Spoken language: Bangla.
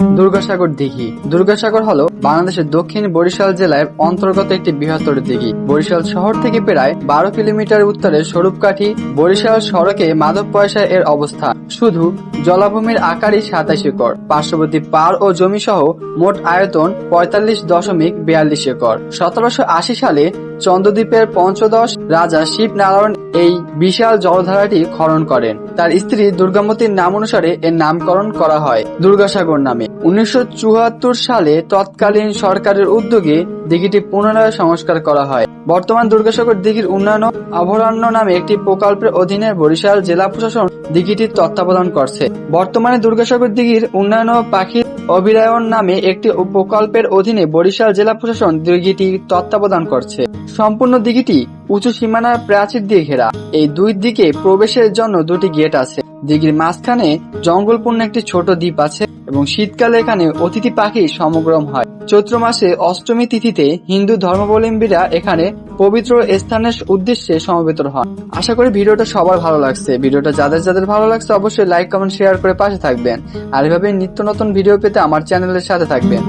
দুর্গাসাগর দিঘি। দুর্গাসাগর হলো বাংলাদেশের দক্ষিণ বরিশাল জেলার অন্তর্গত একটি বৃহত্তর দিঘি। বরিশাল শহর থেকে প্রায় বারো কিলোমিটার উত্তরে স্বরূপকাঠি বরিশাল সড়কে মাধব পয়সা এর অবস্থা। শুধু জলাভূমির আকারই সাতাশ একর। পার্শ্ববর্তী পার ও জমি সহ মোট আয়তন পঁয়তাল্লিশ দশমিক বিয়াল্লিশ একর। সতেরোশো আশি সালে চন্দ্রদ্বীপের পঞ্চদশ রাজা শিবনারায়ণ এই বিশাল জলধারাটি খনন করেন। তার স্ত্রী দুর্গামতির নাম অনুসারে এর নামকরণ করা হয় দুর্গাসাগর নামে। উনিশশো চুয়াত্তর সালে তৎকালীন সরকারের উদ্যোগে দিঘিটি পুনরায় সংস্কার করা হয়। বর্তমান দুর্গাসাগর দিঘির উন্নয়ন অভয়ারণ্য নামে একটি প্রকল্পের অধীনে বরিশাল জেলা প্রশাসন দিঘিটির তত্ত্বাবধান করছে। বর্তমানে দুর্গাসাগর দিঘির উন্নয়ন পাখির অভিরায়ন নামে একটি প্রকল্পের অধীনে বরিশাল জেলা প্রশাসন দিঘিটি তত্ত্বাবধান করছে। সম্পূর্ণ দিঘিটি উঁচু সীমানার প্রাচীর দিয়ে ঘেরা। এই দুই দিকে প্রবেশের জন্য দুটি গেট আছে। দিঘির মাঝখানে জঙ্গলপূর্ণ একটি ছোট দ্বীপ আছে এবং শীতকালে এখানে অতিথি পাখি সমগ্রম হয়। চৈত্র মাসে অষ্টমী তিথিতে হিন্দু ধর্মাবলম্বীরা এখানে পবিত্র স্থানের উদ্দেশ্যে সমবেত হন। আশা করি ভিডিওটা সবার ভালো লাগছে। ভিডিওটা যাদের যাদের ভালো লাগছে অবশ্যই লাইক, কমেন্ট, শেয়ার করে পাশে থাকবেন। আর এভাবে নিত্য নতুন ভিডিও পেতে আমার চ্যানেলের সাথে থাকবেন।